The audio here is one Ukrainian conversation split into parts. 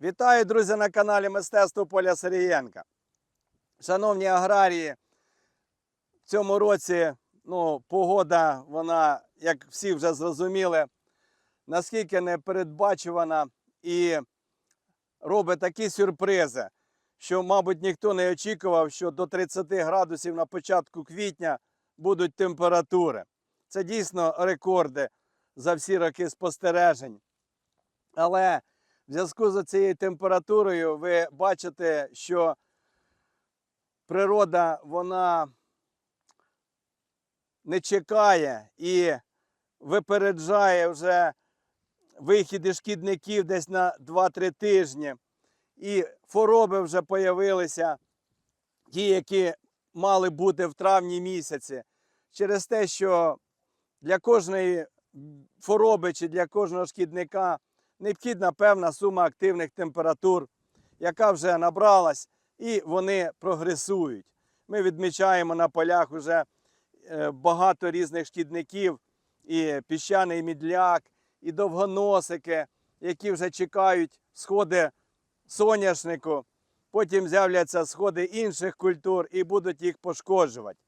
Вітаю, друзі, на каналі Мистецтво Поля Сергієнка. Шановні аграрії, в цьому році ну, погода, вона, як всі вже зрозуміли, наскільки непередбачувана і робить такі сюрпризи, що, мабуть, ніхто не очікував, що до 30 градусів на початку квітня будуть температури. Це дійсно рекорди за всі роки спостережень. Але в зв'язку з цією температурою ви бачите, що природа вона не чекає і випереджає вже вихіди шкідників десь на 2-3 тижні. І хвороби вже появилися, ті, які мали бути в травні місяці, через те, що для кожної хвороби чи для кожного шкідника необхідна певна сума активних температур, яка вже набралась, і вони прогресують. Ми відмічаємо на полях вже е, багато різних шкідників, і піщаний мідляк, і довгоносики, які вже чекають сходи соняшнику. Потім з'являться сходи інших культур і будуть їх пошкоджувати.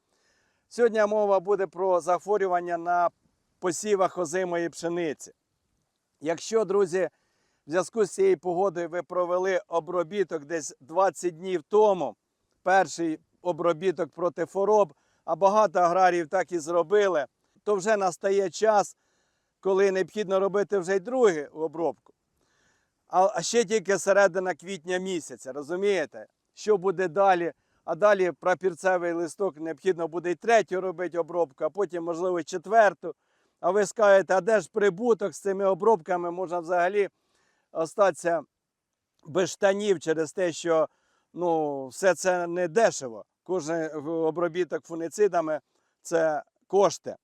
Сьогодні мова буде про захворювання на посівах озимої пшениці. Якщо, друзі, в зв'язку з цією погодою ви провели обробіток десь 20 днів тому, перший обробіток проти хвороб, а багато аграріїв так і зробили, то вже настає час, коли необхідно робити вже й другу обробку. А ще тільки середина квітня місяця, розумієте? Що буде далі? А далі прапірцевий листок необхідно буде і третю робити обробку, а потім, можливо, і четверту. А ви скажете, а де ж прибуток з цими обробками можна взагалі остатися без штанів через те, що ну, все це не дешево. Кожен обробіток фуніцидами це кошти.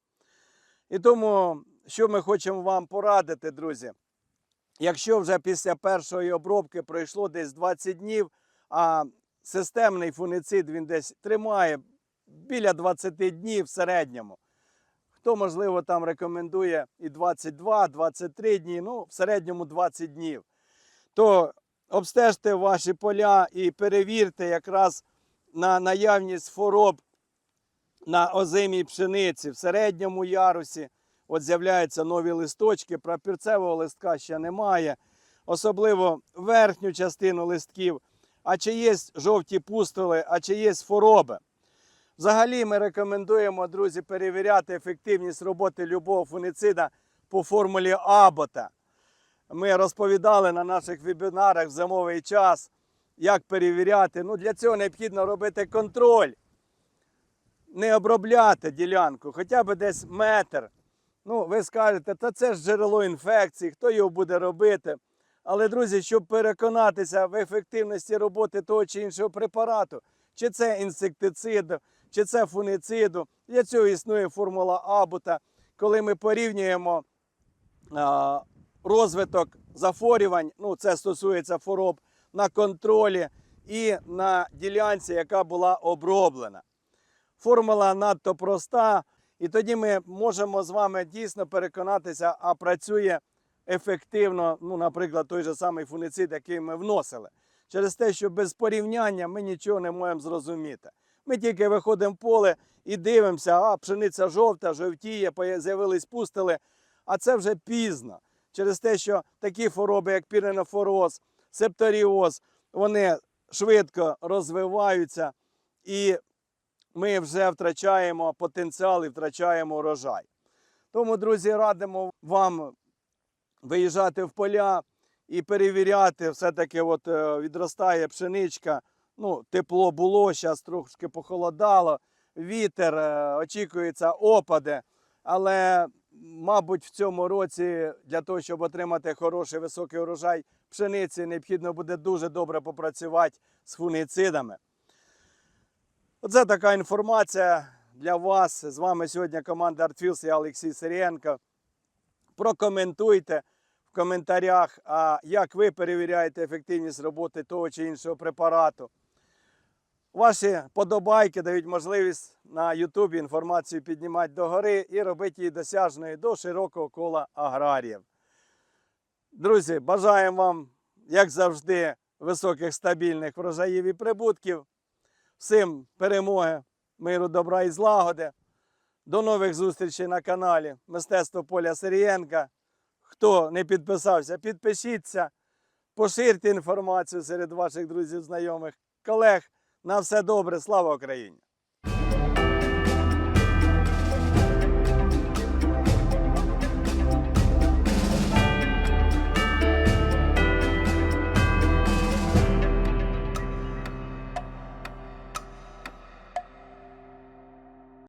І тому, що ми хочемо вам порадити, друзі, якщо вже після першої обробки пройшло десь 20 днів, а системний фуніцид він десь тримає біля 20 днів в середньому. Хто, можливо, там рекомендує і 22-23 дні, ну, в середньому 20 днів, то обстежте ваші поля і перевірте якраз на наявність хвороб на озимій пшениці в середньому ярусі. От з'являються нові листочки, прапірцевого листка ще немає, особливо верхню частину листків. А чи є жовті пустоли, а чи є хвороби. Взагалі ми рекомендуємо, друзі, перевіряти ефективність роботи любого фуніцида по формулі Абота. Ми розповідали на наших вебінарах в зимовий час, як перевіряти. Ну, для цього необхідно робити контроль, не обробляти ділянку, хоча б десь метр. Ну, ви скажете, та це ж джерело інфекції, хто його буде робити. Але, друзі, щоб переконатися в ефективності роботи того чи іншого препарату, чи це інсектициду, чи це фунициду, для цього існує формула Абута, коли ми порівнюємо розвиток захворювань, ну це стосується хвороб на контролі і на ділянці, яка була оброблена. Формула надто проста, і тоді ми можемо з вами дійсно переконатися, а працює ефективно, ну, наприклад, той же самий фуницид, який ми вносили. Через те, що без порівняння ми нічого не можемо зрозуміти. Ми тільки виходимо в поле і дивимося, а пшениця жовта, жовтіє, з'явились пустили, а це вже пізно. Через те, що такі хвороби, як піренофороз, септоріоз, вони швидко розвиваються, і ми вже втрачаємо потенціал і втрачаємо урожай. Тому, друзі, радимо вам виїжджати в поля і перевіряти, все-таки от е, відростає пшеничка. Ну, тепло було, зараз трошки похолодало, вітер, е, очікуються опади. Але, мабуть, в цьому році для того, щоб отримати хороший високий урожай пшениці, необхідно буде дуже добре попрацювати з фунгіцидами. Оце така інформація для вас. З вами сьогодні команда Артфілс, я Олексій Сирієнко. Прокоментуйте в коментарях, а як ви перевіряєте ефективність роботи того чи іншого препарату. Ваші подобайки дають можливість на Ютубі інформацію піднімати догори і робити її досяжною до широкого кола аграріїв. Друзі, бажаємо вам як завжди, високих стабільних врожаїв і прибутків. Всім перемоги, миру, добра і злагоди. До нових зустрічей на каналі Мистецтво Поля Сирієнка. Хто не підписався, підпишіться, поширте інформацію серед ваших друзів, знайомих, колег. На все добре, слава Україні!